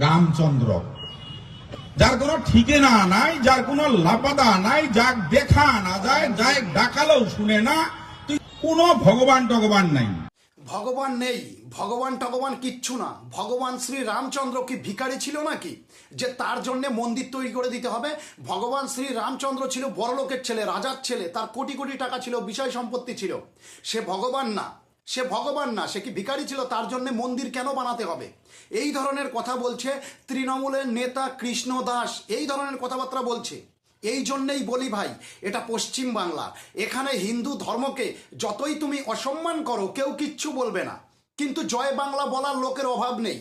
রামচন্দ্র। যার কোনো ঠিকানা নাই, যার কোনো লাপাদা নাই, যাক দেখা না যায় যাই ডাকালেও শুনে না, তুই কোনো ভগবান টগবান নাই। ভগবান নেই, ভগবান টগবান কিচ্ছু না। ভগবান শ্রী রামচন্দ্র কি ভিখারি ছিল নাকি? যে তার জন্য মন্দির তৈরি করে দিতে হবে। ভগবান শ্রী রামচন্দ্র ছিল বড়লোকের ছেলে, রাজার ছেলে, তার কোটি কোটি টাকা ছিল, বিষয় সম্পত্তি ছিল। সে ভগবান না। সে ভগবান না, সে কি ভিকারি ছিল, তার জন্য মন্দির কেন বানাতে হবে? এই ধরনের কথা বলছে তৃণমূলের নেতা কৃষ্ণ দাস। এই ধরনের কথাবার্তা বলছে। এই জন্যেই বলি ভাই, এটা পশ্চিম বাংলা। এখানে হিন্দু ধর্মকে যতই তুমি অসম্মান করো, কেউ কিচ্ছু বলবে না। কিন্তু জয় বাংলা বলার লোকের অভাব নেই।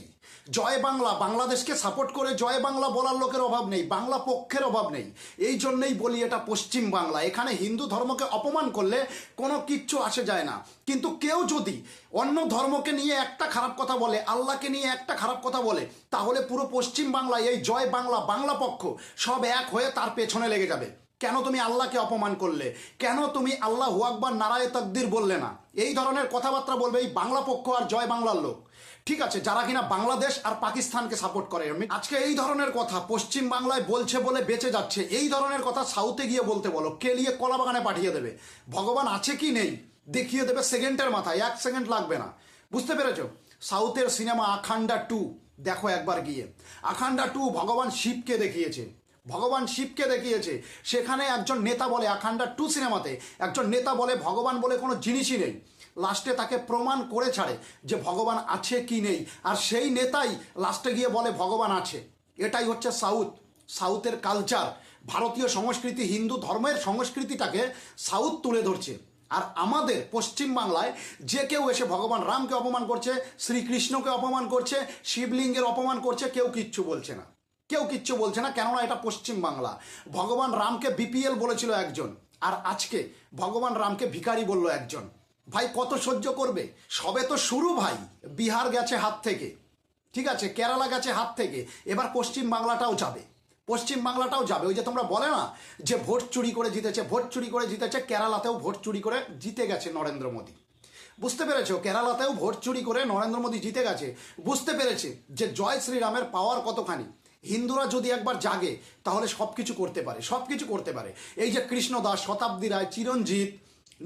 জয় বাংলা, বাংলাদেশকে সাপোর্ট করে জয় বাংলা বলার লোকের অভাব নেই, বাংলা পক্ষের অভাব নেই। এই জন্যেই বলি এটা পশ্চিম বাংলা। এখানে হিন্দু ধর্মকে অপমান করলে কোনো কিচ্ছু আসে যায় না। কিন্তু কেউ যদি অন্য ধর্মকে নিয়ে একটা খারাপ কথা বলে, আল্লাহকে নিয়ে একটা খারাপ কথা বলে, তাহলে পুরো পশ্চিম বাংলায় এই জয় বাংলা বাংলা পক্ষ সব এক হয়ে তার পেছনে লেগে যাবে। কেন তুমি আল্লাহকে অপমান করলে? কেন তুমি আল্লাহ হুয়াকবার নারায় তকদির বললে না? এই ধরনের কথাবার্তা বলবে এই বাংলা পক্ষ আর জয় বাংলার লোক। ঠিক আছে, যারা কিনা বাংলাদেশ আর পাকিস্তানকে সাপোর্ট করে। আজকে এই ধরনের কথা পশ্চিম বাংলায় বলছে বলে বেঁচে যাচ্ছে, এই ধরনের কথা সাউথে গিয়ে বলতে বলো। কেলিয়ে কলা বাগানে পাঠিয়ে দেবে? ভগবান আছে কি নেই? দেখিয়ে দেবে সেকেন্ডের মাথায়, এক সেকেন্ড লাগবে না। বুঝতে পেরেছ? সাউথের সিনেমা আখান্ডা টু দেখো একবার গিয়ে। আখান্ডা টু ভগবান শিবকে দেখিয়েছে। ভগবান শিবকে দেখিয়েছে। সেখানে একজন নেতা বলে, আখান্ডা টু সিনেমাতে একজন নেতা বলে, ভগবান বলে কোনো জিনিসই নেই। লাস্টে তাকে প্রমাণ করে ছাড়ে যে ভগবান আছে কি নেই। আর সেই নেতাই লাস্টে গিয়ে বলে, ভগবান আছে। এটাই হচ্ছে সাউথ। সাউথের কালচার। ভারতীয় সংস্কৃতি, হিন্দু ধর্মের সংস্কৃতিটাকে সাউথ তুলে ধরছে। আর আমাদের পশ্চিম বাংলায় যে কেউ এসে ভগবান রামকে অপমান করছে, শ্রীকৃষ্ণকে অপমান করছে, শিবলিঙ্গের অপমান করছে, কেউ কিচ্ছু বলছে না। কেউ কিচ্ছু বলছে না, কেননা এটা পশ্চিম বাংলা। ভগবান রামকে বিপিএল বলেছিল একজন, আর আজকে ভগবান রামকে ভিখারি বলল একজন। ভাই, কত সহ্য করবে? সবে তো শুরু ভাই, বিহার গেছে হাত থেকে। ঠিক আছে, কেরালা গেছে হাত থেকে। এবার পশ্চিম বাংলাটাও যাবে। পশ্চিম বাংলাটাও যাবে। ওই যে তোমরা বলে না, যে ভোট চুরি করে জিতেছে, ভোট চুরি করে জিতেছে, কেরালাতেও ভোট চুরি করে জিতে গেছে নরেন্দ্র মোদী। বুঝতে পেরেছ? কেরালাতেও ভোট চুরি করে নরেন্দ্র মোদী জিতে গেছে। বুঝতে পেরেছে যে জয় শ্রীরামের পাওয়ার কতখানি। হিন্দুরা যদি একবার জাগে, তাহলে সব কিছু করতে পারে সব কিছু করতে পারে। এই যে কৃষ্ণদাস শতাব্দী রায়, চিরঞ্জিত,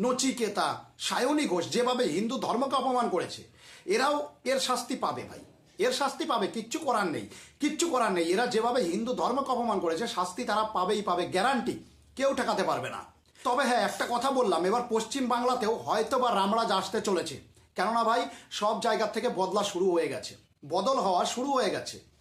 নচিকেতা, সায়নী ঘোষ, যেভাবে হিন্দু ধর্মকে অপমান করেছে, এরাও এর শাস্তি পাবে ভাই। এর শাস্তি পাবে, কিচ্ছু করার নেই, কিচ্ছু করার নেই। এরা যেভাবে হিন্দু ধর্মকে অপমান করেছে, শাস্তি তারা পাবেই পাবে, গ্যারান্টি। কেউ ঠেকাতে পারবে না। তবে হ্যাঁ একটা কথা বললাম, এবার পশ্চিম বাংলাতেও হয়তো বা রামরাজ আসতে চলেছে। কেননা ভাই, সব জায়গার থেকে বদলা শুরু হয়ে গেছে। বদল হওয়া শুরু হয়ে গেছে।